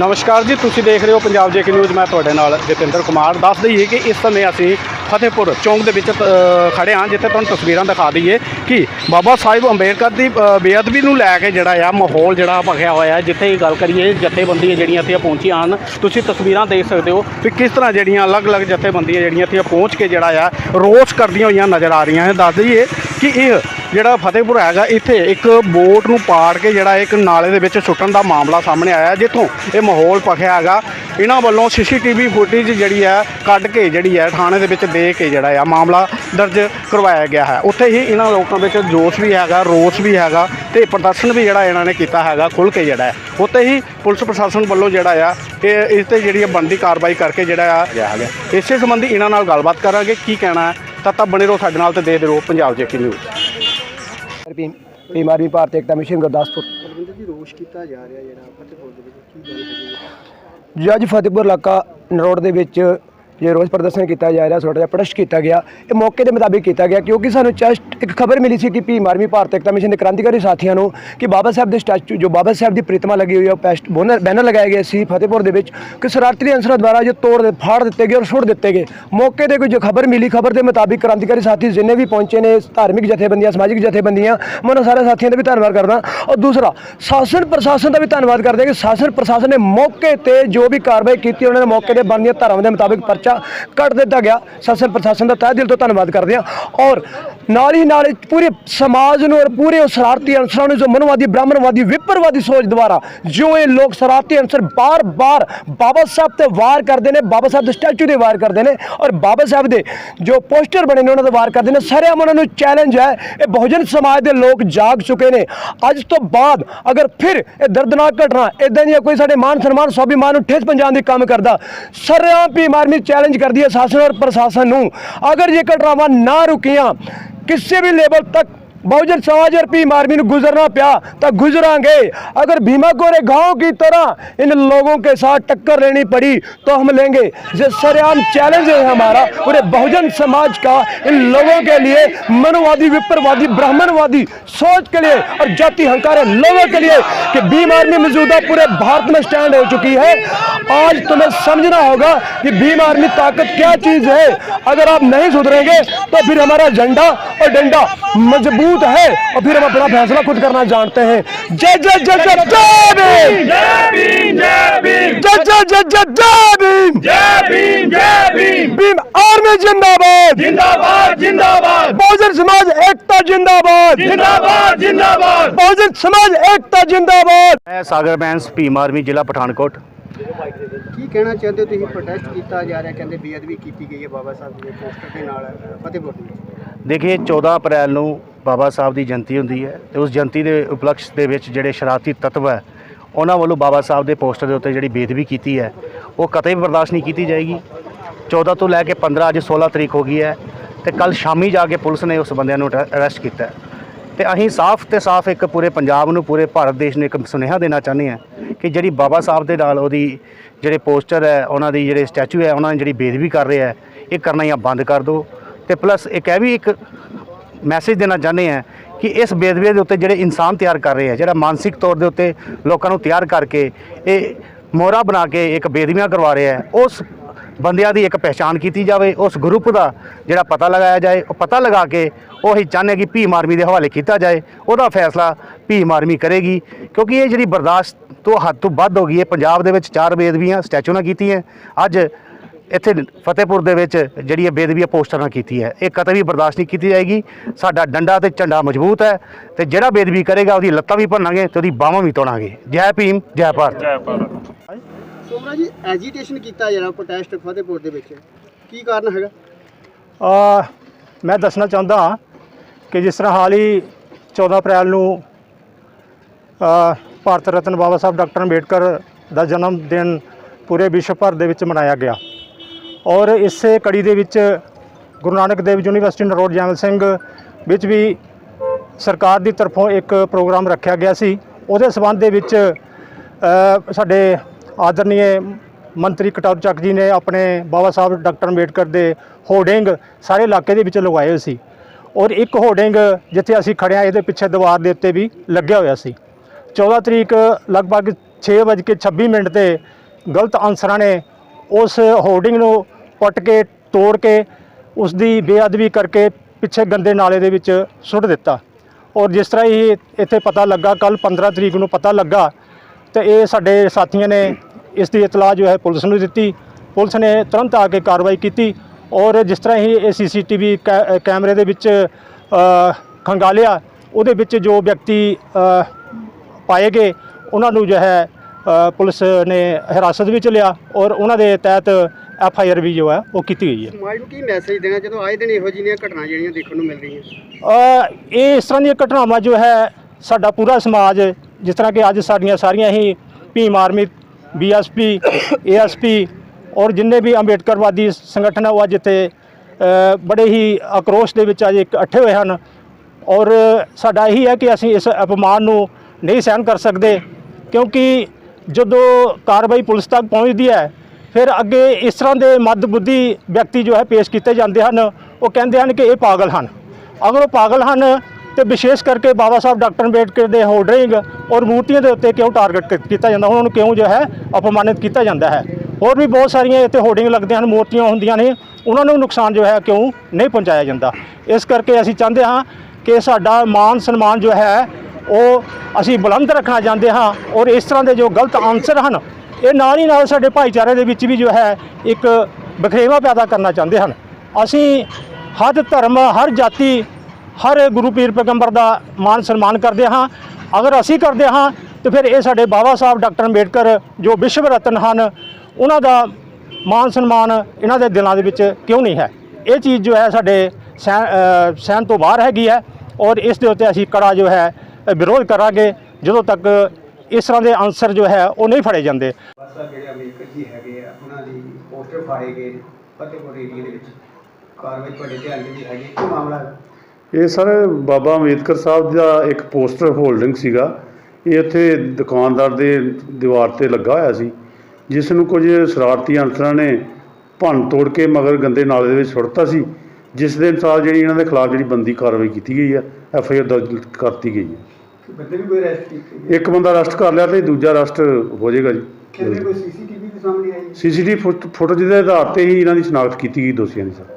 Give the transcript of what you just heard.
ਨਮਸਕਾਰ ਜੀ ਤੁਸੀਂ ਦੇਖ ਰਹੇ ਹੋ ਪੰਜਾਬ ਜੇਕੇ ਨਿਊਜ਼। ਮੈਂ ਤੁਹਾਡੇ ਨਾਲ ਜਤਿੰਦਰ ਕੁਮਾਰ। ਦੱਸ ਦਈਏ ਕਿ ਇਸ ਸਮੇਂ ਅਸੀਂ ਫਤਿਹਪੁਰ ਚੌਂਕ ਦੇ ਵਿੱਚ ਅ, ਖੜੇ ਹਾਂ ਜਿੱਥੇ ਤੁਹਾਨੂੰ ਤਸਵੀਰਾਂ ਦਿਖਾ ਦਈਏ ਕਿ ਬਾਬਾ ਸਾਹਿਬ ਅੰਬੇਡਕਰ ਦੀ ਬੇਅਦਬੀ ਨੂੰ ਲੈ ਕੇ ਜਿਹੜਾ ਆ ਮਾਹੌਲ ਜਿਹੜਾ ਭਖਿਆ ਹੋਇਆ ਹੈ। ਜਿੱਥੇ ਗੱਲ ਕਰੀਏ ਜਥੇਬੰਦੀਆਂ ਜਿਹੜੀਆਂ ਇੱਥੇ ਪਹੁੰਚੀਆਂ ਹਨ ਤੁਸੀਂ ਤਸਵੀਰਾਂ ਦੇਖ ਸਕਦੇ ਹੋ ਕਿ ਕਿਸ ਤਰ੍ਹਾਂ ਜਿਹੜੀਆਂ ਅਲੱਗ-ਅਲੱਗ ਜਥੇਬੰਦੀਆਂ ਜਿਹੜੀਆਂ ਇੱਥੇ ਪਹੁੰਚ ਕੇ ਜਿਹੜਾ ਆ ਰੋਸ ਕਰਦੀਆਂ ਹੋਈਆਂ ਨਜ਼ਰ ਆ ਰਹੀਆਂ ਹਨ ਦੱਸ ਦਈਏ ਕਿ ਇਹ ਜਿਹੜਾ ਫਤਿਹਪੁਰ ਹੈਗਾ, ਇੱਥੇ ਇੱਕ ਬੋਟ ਨੂੰ ਪਾੜ ਕੇ ਜਿਹੜਾ ਇੱਕ ਨਾਲੇ ਦੇ ਵਿੱਚ ਸੁੱਟਣ ਦਾ ਮਾਮਲਾ ਸਾਹਮਣੇ ਆਇਆ ਜਿੱਥੋਂ ਇਹ ਮਾਹੌਲ ਭਖਿਆ ਹੈਗਾ। ਇਹਨਾਂ ਵੱਲੋਂ ਸੀਸੀਟੀਵੀ ਫੁਟੇਜ ਜਿਹੜੀ ਹੈ, ਕੱਢ ਕੇ ਜਿਹੜੀ ਹੈ, ਥਾਣੇ ਦੇ ਵਿੱਚ ਦੇ ਕੇ ਜਿਹੜਾ ਆ ਮਾਮਲਾ ਦਰਜ ਕਰਵਾਇਆ ਗਿਆ ਹੈ। ਉੱਥੇ ਹੀ ਇਹਨਾਂ ਲੋਕਾਂ ਵਿੱਚ ਜੋਸ਼ ਵੀ ਹੈਗਾ, ਰੋਸ ਵੀ ਹੈਗਾ ਤੇ ਪ੍ਰਦਰਸ਼ਨ ਵੀ ਜਿਹੜਾ ਇਹਨਾਂ ਨੇ ਕੀਤਾ ਹੈਗਾ ਖੁੱਲ ਕੇ ਜਿਹੜਾ ਹੈ। ਉੱਥੇ ਹੀ ਪੁਲਿਸ ਪ੍ਰਸ਼ਾਸਨ ਵੱਲੋਂ ਜਿਹੜਾ ਆ, ਇਹ ਇਸ ਤੇ ਜਿਹੜੀ ਹੈ ਬਣਦੀ ਕਾਰਵਾਈ ਕਰਕੇ ਜਿਹੜਾ ਆ ਗਿਆ। ਹੈਗਾ ਇਸੇ ਸੰਬੰਧੀ ਇਹਨਾਂ ਨਾਲ ਗੱਲਬਾਤ ਕਰਾਂਗੇ, ਕੀ ਕਹਿਣਾ ਹੈ ਤਾਂ ਤੱਕ ਬਣੇ ਰਹੋ ਸਾਡੇ ਨਾਲ ਤੇ ਦੇ ਰਹੋ ਪੰਜਾਬ ਜੇਕੀ ਨਿਊਜ਼। ਪੀਮ ਆਰਮੀ ਭਾਰਤ ਏਕਤਾ ਮਿਸ਼ਨ ਗੁਰਦਾਸਪੁਰ। ਜੀ ਰੋਸ਼ ਕੀਤਾ ਜਾ ਰਿਹਾ ਜਿਹੜਾ ਫਤਿਹਪੁਰ ਦੇ ਵਿੱਚ ਕੀ ਗੱਲ ਹੈ ਜੋ ਅੱਜ ਫਤਿਹਪੁਰ ਇਲਾਕਾ ਨਰੋੜ ਦੇ ਵਿੱਚ ਜੇ ਰੋਜ਼ ਪ੍ਰਦਰਸ਼ਨ ਕੀਤਾ ਜਾ ਰਿਹਾ, ਛੋਟਾ ਜਿਹਾ ਪ੍ਰਦਰਸ਼ਨ ਕੀਤਾ ਗਿਆ, ਇਹ ਮੌਕੇ ਦੇ ਮੁਤਾਬਿਕ ਕੀਤਾ ਗਿਆ, ਕਿਉਂਕਿ ਸਾਨੂੰ ਜਸਟ ਇੱਕ ਖਬਰ ਮਿਲੀ ਸੀ ਕਿ ਭੀਮ ਆਰਮੀ ਭਾਰਤ ਏਕਤਾ ਮਿਸ਼ਨ ਦੇ ਕ੍ਰਾਂਤੀਕਾਰੀ ਸਾਥੀਆਂ ਨੂੰ ਕਿ ਬਾਬਾ ਸਾਹਿਬ ਦੇ ਸਟੈਚੂ, ਜੋ ਬਾਬਾ ਸਾਹਿਬ ਦੀ ਪ੍ਰਤਿਮਾ ਲੱਗੀ ਹੋਈ ਹੈ ਉਹ ਪੈਸਟ ਬੋਨਰ, ਬੈਨਰ ਲਗਾਏ ਗਏ ਸੀ ਫਤਿਹਪੁਰ ਦੇ ਵਿੱਚ, ਕਿ ਸ਼ਰਾਰਤੀ ਅਨਸਰਾਂ ਦੁਆਰਾ ਜੋ ਤੋੜ ਦੇ, ਫਾੜ ਦਿੱਤੇ ਗਏ ਔਰ ਸੁੱਟ ਦਿੱਤੇ ਗਏ। ਮੌਕੇ ਤੇ ਕੋਈ ਜੋ ਖਬਰ ਮਿਲੀ, ਖਬਰ ਦੇ ਮੁਤਾਬਿਕ ਕ੍ਰਾਂਤੀਕਾਰੀ ਸਾਥੀ ਜਿੰਨੇ ਵੀ ਪਹੁੰਚੇ ਨੇ, ਧਾਰਮਿਕ ਜਥੇਬੰਦੀਆਂ, ਸਮਾਜਿਕ ਜਥੇਬੰਦੀਆਂ, ਮੈਂ ਉਹਨਾਂ ਸਾਰੇ ਸਾਥੀਆਂ ਦਾ ਵੀ ਧੰਨਵਾਦ ਕਰਦਾ। ਔਰ ਦੂਸਰਾ, ਸ਼ਾਸਨ ਪ੍ਰਸ਼ਾਸਨ ਦਾ ਵੀ ਧੰਨਵਾਦ ਕਰਦੇ ਹਾਂ ਕਿ ਸ਼ਾਸਨ ਪ੍ਰਸ਼ਾਸਨ ਨੇ ਮੌਕੇ ਤੇ ਜੋ ਵੀ ਕਾਰਵਾਈ ਕੀਤੀ, ਉਹਨਾਂ ਨੇ ਮੌਕੇ 'ਤੇ ਬਣਦੀਆਂ ਧਾਰਾਵਾਂ ਦੇ ਮੁਤਾਬਿਕ ਪਰਚਾ ਕੱਟ ਦਿੱਤਾ ਗਿਆ। ਸ਼ਾਸਨ ਪ੍ਰਸ਼ਾਸਨ ਦਾ ਤਹਿ ਦਿਲ ਤੋਂ ਧੰਨਵਾਦ ਕਰਦੇ ਹਾਂ। ਔਰ ਨਾਲ ਹੀ ਨਾਲ ਪੂਰੇ ਸਮਾਜ ਨੂੰ ਔਰ ਪੂਰੇ ਉਹ ਸ਼ਰਾਰਤੀ ਅਨਸਰਾਂ ਨੂੰ ਜੋ ਮਨਵਾਦੀ, ਬ੍ਰਾਹਮਣਵਾਦੀ, ਵਿਪਰਵਾਦੀ ਸੋਚ ਦੁਆਰਾ ਜੋ ਇਹ ਲੋਕ ਸ਼ਰਾਰਤੀ ਅਨਸਰ ਬਾਰ-ਬਾਰ ਬਾਬਾ ਸਾਹਿਬ ਤੇ ਵਾਰ ਕਰਦੇ ਨੇ, ਬਾਬਾ ਸਾਹਿਬ ਦੇ ਸਟੈਚੂ ਦੇ ਵਾਰ ਕਰਦੇ ਨੇ ਔਰ ਬਾਬਾ ਸਾਹਿਬ ਦੇ ਜੋ ਪੋਸਟਰ ਬਣੇ ਨੇ ਉਹਨਾਂ ਦੇ ਵਾਰ ਕਰਦੇ ਨੇ। ਸਾਰੇ ਉਹਨਾਂ ਨੂੰ ਚੈਲੰਜ ਹੈ, ਇਹ ਬਹੁਜਨ ਸਮਾਜ ਦੇ ਲੋਕ ਜਾਗ ਚੁੱਕੇ ਨੇ। ਅੱਜ ਤੋਂ ਬਾਅਦ ਅਗਰ ਫਿਰ ਇਹ ਦਰਦਨਾਕ ਘਟਨਾ ਇਦਾਂ ਦੀਆਂ ਕੋਈ ਸਾਡੇ ਮਾਨ ਸਨਮਾਨ, ਸਵਾਭਿਮਾਨ ਨੂੰ ਠੇਸ ਪਹੁੰਚਾਉਣ ਦੀ ਕੰਮ ਕਰਦਾ ਸਰਆਂ ਵੀ ਮਾਰਮੀ ਚੈਲੰਜ ਕਰਦੀ ਹੈ ਸ਼ਾਸਨ ਔਰ ਪ੍ਰਸ਼ਾਸਨ ਨੂੰ। ਅਗਰ ਇਹ ਘਟਨਾਵਾਂ ਨਾ ਰੁਕੀਆਂ, ਕਿਸੇ ਵੀ ਲੈਵਲ ਤੱਕ बहुजन समाज और भीम आर्मी गुजरना पिया तो गुजरांगे। अगर भीमा गोरे गाँव की तरह इन लोगों के साथ टक्कर लेनी पड़ी तो हम लेंगे। जो सरेआम चैलेंज है हमारा, पूरे बहुजन समाज का, इन लोगों के लिए मनुवादी, विप्रवादी, ब्राह्मणवादी सोच के लिए और जाति हंकार लोगों के लिए कि भीम आर्मी मौजूदा पूरे भारत में स्टैंड हो चुकी है। आज तुम्हें समझना होगा कि भीम आर्मी ताकत क्या चीज़ है। अगर आप नहीं सुधरेंगे तो फिर हमारा झंडा और डंडा मज़बूत है और फिर हम अपना फैसला खुद करना जानते हैं जय जय जय जय जय भीम जय जय जय जय जय भीम ਜੈ ਭੀਮ ਜੈ ਭੀਮ भीम आर्मी जिंदाबाद ਜਿੰਦਾਬਾਦ ਜਿੰਦਾਬਾਦ बहुजन समाज एकता जिंदाबाद ਜਿੰਦਾਬਾਦ ਜਿੰਦਾਬਾਦ बहुजन समाज एकता जिंदाबाद ਮੈਂ ਸਾਗਰ ਬੈਂਸ ਭੀਮ ਆਰਮੀ ਜ਼ਿਲ੍ਹਾ ਪਠਾਨਕੋਟ ਕੀ ਕਹਿਣਾ ਚਾਹੁੰਦੇ ਹੋ ਤੁਸੀਂ ਪ੍ਰੋਟੈਸਟ ਕੀਤਾ ਜਾ ਰਿਹਾ ਕਹਿੰਦੇ ਬੇਅਦਬੀ ਕੀਤੀ ਗਈ ਹੈ ਬਾਬਾ ਸਾਹਿਬ ਦੇ ਪੋਸਟਰ ਦੇ ਨਾਲ ਫਤਿਹਪੁਰ ਦੇ ਵਿੱਚ ਦੇਖੀਏ 14 ਅਪ੍ਰੈਲ ਨੂੰ ਬਾਬਾ ਸਾਹਿਬ ਦੀ ਜਯੰਤੀ ਹੁੰਦੀ ਹੈ ਤੇ ਉਸ ਜਯੰਤੀ ਦੇ ਉਪਲਕਸ਼ ਦੇ ਵਿੱਚ ਜਿਹੜੇ ਸ਼ਰਾਰਤੀ ਤੱਤਵ ਹੈ, ਉਹਨਾਂ ਵੱਲੋਂ ਬਾਬਾ ਸਾਹਿਬ ਦੇ ਪੋਸਟਰ ਦੇ ਉੱਤੇ ਜਿਹੜੀ ਬੇਦਬੀ ਕੀਤੀ ਹੈ, ਉਹ ਕਤਈ ਬਰਦਾਸ਼ਤ ਨਹੀਂ ਕੀਤੀ ਜਾਏਗੀ 14 ਤੋਂ ਲੈ ਕੇ 15 ਅੱਜ 16 ਤਰੀਕ ਹੋ ਗਈ ਹੈ ਤੇ ਕੱਲ ਸ਼ਾਮੀ ਜਾ ਕੇ ਪੁਲਿਸ ਨੇ ਉਸ ਬੰਦਿਆਂ ਨੂੰ ਅਰੈਸਟ ਕੀਤਾ ਹੈ। ਤੇ ਅਸੀਂ ਸਾਫ਼ ਤੇ ਸਾਫ਼ ਇੱਕ ਪੂਰੇ ਪੰਜਾਬ ਨੂੰ, ਪੂਰੇ ਭਾਰਤ ਦੇਸ਼ ਨੂੰ ਇੱਕ ਸੁਨੇਹਾ ਦੇਣਾ ਚਾਹੁੰਦੇ ਹਾਂ ਕਿ ਜਿਹੜੀ ਬਾਬਾ ਸਾਹਿਬ ਦੇ ਨਾਲ ਉਹਦੀ ਜਿਹੜੇ ਪੋਸਟਰ ਹੈ, ਉਹਨਾਂ ਦੀ ਜਿਹੜੇ ਸਟੈਚੂ ਹੈ, ਉਹਨਾਂ ਦੀ ਜਿਹੜੀ ਬੇਦਬੀ ਕਰ ਰਿਹਾ ਹੈ, ਇਹ ਕਰਨਾ ਜਾਂ ਬੰਦ ਕਰ ਦਿਓ ਤੇ ਪਲੱਸ ਇੱਕ ਇਹ ਵੀ ਇੱਕ ਮੈਸੇਜ ਦੇਣਾ ਚਾਹੁੰਦੇ ਹਾਂ ਕਿ ਇਸ ਬੇਦਬੀ ਦੇ ਉੱਤੇ ਜਿਹੜੇ ਇਨਸਾਨ ਤਿਆਰ ਕਰ ਰਹੇ ਆ, ਜਿਹੜਾ ਮਾਨਸਿਕ ਤੌਰ ਦੇ ਉੱਤੇ ਲੋਕਾਂ ਨੂੰ ਤਿਆਰ ਕਰਕੇ ਇਹ ਮੋਹਰਾ ਬਣਾ ਕੇ ਇੱਕ ਬੇਦਬੀਆਂ ਕਰਵਾ ਰਿਹਾ ਹੈ, ਉਸ ਬੰਦਿਆਂ ਦੀ ਇੱਕ ਪਹਿਚਾਣ ਕੀਤੀ ਜਾਵੇ, ਉਸ ਗਰੁੱਪ ਦਾ ਜਿਹੜਾ ਪਤਾ ਲਗਾਇਆ ਜਾਏ, ਉਹ ਪਤਾ ਲਗਾ ਕੇ ਉਹ ਹੀ ਚਾਹੁੰਦੇ ਕਿ ਭੀਮ ਆਰਮੀ ਦੇ ਹਵਾਲੇ ਕੀਤਾ ਜਾਏ, ਉਹਦਾ ਫੈਸਲਾ ਭੀਮ ਆਰਮੀ ਕਰੇਗੀ, ਕਿਉਂਕਿ ਇਹ ਜਿਹੜੀ ਬਰਦਾਸ਼ਤ ਤੋਂ ਹੱਦ ਤੋਂ ਵੱਧ ਹੋ ਗਈ ਹੈ, ਪੰਜਾਬ ਦੇ ਵਿੱਚ ਚਾਰ ਬੇਦਬੀਆਂ ਸਟੈਚੂ ਨਾਲ ਕੀਤੀਆਂ, ਅੱਜ ਇੱਥੇ ਫਤਿਹਪੁਰ ਦੇ ਵਿੱਚ ਜਿਹੜੀ ਇਹ ਬੇਦਬੀਆਂ ਪੋਸਟਰ ਨਾਲ ਕੀਤੀ ਹੈ। ਇਹ ਕਤਈ ਵੀ ਬਰਦਾਸ਼ਤ ਨਹੀਂ ਕੀਤੀ ਜਾਏਗੀ। ਸਾਡਾ ਡੰਡਾ ਤੇ ਝੰਡਾ ਮਜ਼ਬੂਤ ਹੈ ਤੇ ਜਿਹੜਾ ਬੇਦਬੀ ਕਰੇਗਾ ਉਹਦੀ ਲੱਤਾਂ ਵੀ ਭੰਨਾਂਗੇ ਤੇ ਉਹਦੀ ਬਾਹਾਂ ਵੀ ਤੋੜਾਂਗੇ। ਜੈ ਭੀਮ ਜੈ ਭਾਰਤ। ਸੋਮਰਾ ਜੀ ਐਜੀਟੇਸ਼ਨ ਕੀਤਾ ਜਾ ਰਿਹਾ ਪ੍ਰੋਟੈਸਟ ਫਤਿਹਪੁਰ ਦੇ ਵਿੱਚ। ਕੀ ਕਾਰਨ ਹੈਗਾ? ਆ ਮੈਂ ਦੱਸਣਾ ਚਾਹੁੰਦਾ ਹਾਂ ਕਿ ਜਿਸ ਤਰ੍ਹਾਂ ਹਾਲ ਹੀ 14 ਅਪ੍ਰੈਲ ਨੂੰ ਆ, ਭਾਰਤ ਰਤਨ ਬਾਬਾ ਸਾਹਿਬ ਡਾਕਟਰ ਅੰਬੇਡਕਰ ਦਾ ਜਨਮ ਦਿਨ ਪੂਰੇ ਵਿਸ਼ਵ ਭਰ ਦੇ ਵਿੱਚ ਮਨਾਇਆ ਗਿਆ। ਔਰ ਇਸੇ ਕੜੀ ਦੇ ਵਿੱਚ ਗੁਰੂ ਨਾਨਕ ਦੇਵ ਯੂਨੀਵਰਸਿਟੀ ਨਰੋੜ ਜੈਮਲ ਸਿੰਘ ਵਿੱਚ ਵੀ ਸਰਕਾਰ ਦੀ ਤਰਫੋਂ ਇੱਕ ਪ੍ਰੋਗਰਾਮ ਰੱਖਿਆ ਗਿਆ ਸੀ। ਉਹਦੇ ਸਬੰਧ ਦੇ ਵਿੱਚ ਸਾਡੇ ਆਦਰਨੀਏ ਮੰਤਰੀ ਕਟੌਰ ਚੱਕ ਜੀ ਨੇ ਆਪਣੇ ਬਾਬਾ ਸਾਹਿਬ ਡਾਕਟਰ ਅੰਬੇਡਕਰ ਦੇ ਹੋਰਡਿੰਗ ਸਾਰੇ ਇਲਾਕੇ ਦੇ ਵਿੱਚ ਲਗਵਾਏ ਹੋਏ ਸੀ। ਔਰ ਇੱਕ ਹੋਰਡਿੰਗ ਜਿੱਥੇ ਅਸੀਂ ਖੜੇ ਹਾਂ, ਇਹਦੇ ਪਿੱਛੇ ਦੀਵਾਰ ਦੇ ਉੱਤੇ ਵੀ ਲੱਗਿਆ ਹੋਇਆ ਸੀ। 14 ਤਰੀਕ ਲਗਭਗ 6:26 ਮਿੰਟ ਤੇ ਗਲਤ ਅਨਸਰਾਂ ਨੇ ਉਸ ਹੋਰਡਿੰਗ ਨੂੰ ਪੱਟ ਕੇ ਤੋੜ ਕੇ ਉਸ ਦੀ ਬੇਅਦਬੀ ਕਰਕੇ ਪਿੱਛੇ ਗੰਦੇ ਨਾਲੇ ਦੇ ਵਿੱਚ ਸੁੱਟ ਦਿੱਤਾ। ਔਰ ਜਿਸ ਤਰ੍ਹਾਂ ਹੀ ਇੱਥੇ ਪਤਾ ਲੱਗਾ ਕੱਲ 15 ਤਰੀਕ ਨੂੰ ਪਤਾ ਲੱਗਾ ਤੇ ਇਹ ਸਾਡੇ ਸਾਥੀਆਂ ਨੇ ਇਸ ਦੀ ਇਤਲਾਹ ਜੋ ਹੈ ਪੁਲਿਸ ਨੂੰ ਦਿੱਤੀ। ਪੁਲਿਸ ਨੇ ਤੁਰੰਤ ਆ ਕੇ ਕਾਰਵਾਈ ਕੀਤੀ ਔਰ ਜਿਸ ਤਰ੍ਹਾਂ ਹੀ ਇਹ ਸੀਸੀਟੀਵੀ ਕੈਮਰੇ ਦੇ ਵਿੱਚ ਅ, ਖੰਗਾਲਿਆ ਉਹਦੇ ਵਿੱਚ ਜੋ ਵਿਅਕਤੀ ਪਾਏ ਗਏ ਉਹਨਾਂ ਨੂੰ ਜੋ ਹੈ ਪੁਲਿਸ ਨੇ ਹਿਰਾਸਤ ਵਿੱਚ ਲਿਆ ਔਰ ਉਹਨਾਂ ਦੇ ਤਹਿਤ ਐਫ ਆਈ ਆਰ ਵੀ ਜੋ ਹੈ ਉਹ ਕੀਤੀ ਗਈ ਹੈ। ਸਮਾਜ ਨੂੰ ਕੀ ਮੈਸੇਜ ਦੇਣਾ? ਜਦੋਂ ਆਏ ਦਿਨ ਇਹੋ ਜਿਹੀਆਂ ਘਟਨਾ ਜਿਹੜੀਆਂ ਦੇਖਣ ਨੂੰ ਮਿਲ ਰਹੀਆਂ। ਅ, ਇਹ ਇਸ ਤਰ੍ਹਾਂ ਦੀਆਂ ਘਟਨਾਵਾਂ ਜੋ ਹੈ ਸਾਡਾ ਪੂਰਾ ਸਮਾਜ ਜਿਸ ਤਰ੍ਹਾਂ ਕਿ ਅੱਜ ਸਾਡੀਆਂ ਸਾਰੀਆਂ ਹੀ ਭੀਮ ਆਰਮੀ ਬੀਐਸਪੀ ਏਐਸਪੀ ਔਰ ਜਿੰਨੇ ਵੀ ਅੰਬੇਡਕਰਵਾਦੀ ਸੰਗਠਨ ਆ ਉਹ ਅੱਜ ਇੱਥੇ ਅ, ਬੜੇ ਹੀ ਆਕਰੋਸ਼ ਦੇ ਵਿੱਚ ਅੱਜ ਇਕੱਠੇ ਹੋਏ ਹਨ। ਔਰ ਸਾਡਾ ਇਹੀ ਹੈ ਕਿ ਅਸੀਂ ਇਸ ਅਪਮਾਨ ਨੂੰ ਨਹੀਂ ਸਹਿਣ ਕਰ ਸਕਦੇ ਕਿਉਂਕਿ ਜਦੋਂ ਕਾਰਵਾਈ ਪੁਲਿਸ ਤੱਕ ਪਹੁੰਚਦੀ ਹੈ ਫਿਰ ਅੱਗੇ ਇਸ ਤਰ੍ਹਾਂ ਦੇ ਮੱਦਬੁੱਧੀ ਵਿਅਕਤੀ ਜੋ ਹੈ ਪੇਸ਼ ਕੀਤੇ ਜਾਂਦੇ ਹਨ, ਉਹ ਕਹਿੰਦੇ ਹਨ ਕਿ ਇਹ ਪਾਗਲ ਹਨ। ਅਗਰ ਉਹ ਪਾਗਲ ਹਨ ਤੇ ਵਿਸ਼ੇਸ਼ ਕਰਕੇ ਬਾਬਾ ਸਾਹਿਬ ਡਾਕਟਰ ਅੰਬੇਡਕਰ ਦੇ ਹੋਰਡਿੰਗ ਔਰ ਮੂਰਤੀਆਂ ਦੇ ਉੱਤੇ ਕਿਉਂ ਟਾਰਗੇਟ ਕੀਤਾ ਜਾਂਦਾ? ਉਹਨਾਂ ਨੂੰ ਕਿਉਂ ਜੋ ਹੈ ਅਪਮਾਨਿਤ ਕੀਤਾ ਜਾਂਦਾ ਹੈ? ਹੋਰ ਵੀ ਬਹੁਤ ਸਾਰੀਆਂ ਇੱਥੇ ਹੋਰਡਿੰਗ ਲੱਗਦੇ ਹਨ, ਮੂਰਤੀਆਂ ਹੁੰਦੀਆਂ ਨੇ, ਉਹਨਾਂ ਨੂੰ ਨੁਕਸਾਨ ਜੋ ਹੈ ਕਿਉਂ ਨਹੀਂ ਪਹੁੰਚਾਇਆ ਜਾਂਦਾ? ਇਸ ਕਰਕੇ ਅਸੀਂ ਚਾਹੁੰਦੇ ਹਾਂ ਕਿ ਸਾਡਾ ਮਾਨ ਸਨਮਾਨ ਜੋ ਹੈ, ਉਹ ਅਸੀਂ ਬੁਲੰਦ ਰੱਖਣਾ ਚਾਹੁੰਦੇ ਹਾਂ ਔਰ ਇਸ ਤਰ੍ਹਾਂ ਦੇ ਜੋ ਗਲਤ ਆਨਸਰ ਹਨ ਇਹ ਨਾਲ ਹੀ ਨਾਲ ਸਾਡੇ ਭਾਈਚਾਰੇ ਦੇ ਵਿੱਚ ਵੀ ਜੋ ਹੈ ਇੱਕ ਬਖਰੇਵਾ ਪੈਦਾ ਕਰਨਾ ਚਾਹੁੰਦੇ ਹਨ। ਅਸੀਂ ਹਰ ਧਰਮ, ਹਰ ਜਾਤੀ, ਹਰ ਗੁਰੂ ਪੀਰ ਪੈਗੰਬਰ ਦਾ ਮਾਨ ਸਨਮਾਨ ਕਰਦੇ ਹਾਂ। ਅਗਰ ਅਸੀਂ ਕਰਦੇ ਹਾਂ, ਤੇ ਫਿਰ ਇਹ ਸਾਡੇ ਬਾਬਾ ਸਾਹਿਬ, ਡਾਕਟਰ ਅੰਬੇਡਕਰ ਜੋ ਵਿਸ਼ਵ ਰਤਨ ਹਨ, ਉਹਨਾਂ ਦਾ ਮਾਨ ਸਨਮਾਨ ਇਹਨਾਂ ਦੇ ਦਿਲਾਂ ਦੇ ਵਿੱਚ ਕਿਉਂ ਨਹੀਂ ਹੈ? ਇਹ ਚੀਜ਼ ਜੋ ਹੈ ਸਾਡੇ ਸਹਿ- ਸਹਿਣ ਤੋਂ ਬਾਹਰ ਹੈਗੀ ਹੈ ਔਰ ਇਸ ਦੇ ਉੱਤੇ ਅਸੀਂ ਕੜਾ ਜੋ ਹੈ ਵਿਰੋਧ ਕਰਾਂਗੇ। ਜਦੋਂ ਤੱਕ ਇਸ ਤਰ੍ਹਾਂ ਦੇ ਆਨਸਰ ਜੋ ਹੈ ਉਹ ਨਹੀਂ ਫੜੇ ਜਾਂਦੇ। ਬਸ ਜਿਹੜੇ ਅੰਬੇਡਕਰ ਜੀ ਹੈਗੇ ਆ ਉਹਨਾਂ ਦੀ ਪੋਸਟਰ ਫਾੜੇ ਗਏ ਫਤਿਹਪੁਰ ਏਰੀਆ ਦੇ ਵਿੱਚ। ਕਾਰਵਾਈ ਤੁਹਾਡੇ ਧਿਆਨ ਦੇ ਹੈਗੀ ਕੀ ਮਾਮਲਾ? ਹੈ ਇਹ ਸਰ ਬਾਬਾ ਅੰਬੇਦਕਰ ਸਾਹਿਬ ਦਾ ਇੱਕ ਪੋਸਟਰ ਹੋਲਡਿੰਗ ਸੀਗਾ। ਇਹ ਇੱਥੇ ਦੁਕਾਨਦਾਰ ਦੇ ਦੀਵਾਰ ਤੇ ਲੱਗਾ ਹੋਇਆ ਸੀ ਜਿਸ ਨੂੰ ਕੁਝ ਸ਼ਰਾਰਤੀ ਅਨਸਰਾਂ ਨੇ ਭੰਨ ਤੋੜ ਕੇ ਮਗਰ ਗੰਦੇ ਨਾਲੇ ਦੇ ਵਿੱਚ ਸੁੱਟਤਾ ਸੀ ਜਿਸ ਦੇ ਅਨੁਸਾਰ ਜਿਹੜੀ ਇਹਨਾਂ ਦੇ ਖਿਲਾਫ ਜਿਹੜੀ ਬੰਦੀ ਕਾਰਵਾਈ ਕੀਤੀ ਗਈ ਹੈ ਐਫ ਆਈ ਆਰ ਦਰਜ ਕਰਤੀ ਗਈ ਹੈ। ਬੰਦੇ ਵੀ ਕੋਈ ਅਰੈਸਟ ਕੀਤੇ ਇੱਕ ਬੰਦਾ ਅਰੈਸਟ ਕਰ ਲਿਆ ਤੇ ਦੂਜਾ ਅਰੈਸਟ ਹੋ ਜਾਏਗਾ ਕਹਿੰਦੇ ਜੀ ਕੋਈ ਸੀਸੀਟੀਵੀ ਵੀ ਸਾਹਮਣੇ ਆਈ? ਸੀਸੀਟੀਵੀ ਫੁਟੇਜ ਦੇ ਆਧਾਰ ਤੇ ਹੀ ਇਹਨਾਂ ਦੀ ਸ਼ਨਾਖਤ ਕੀਤੀ ਗਈ ਦੋਸ਼ੀਆਂ ਦੀ ਸਰ।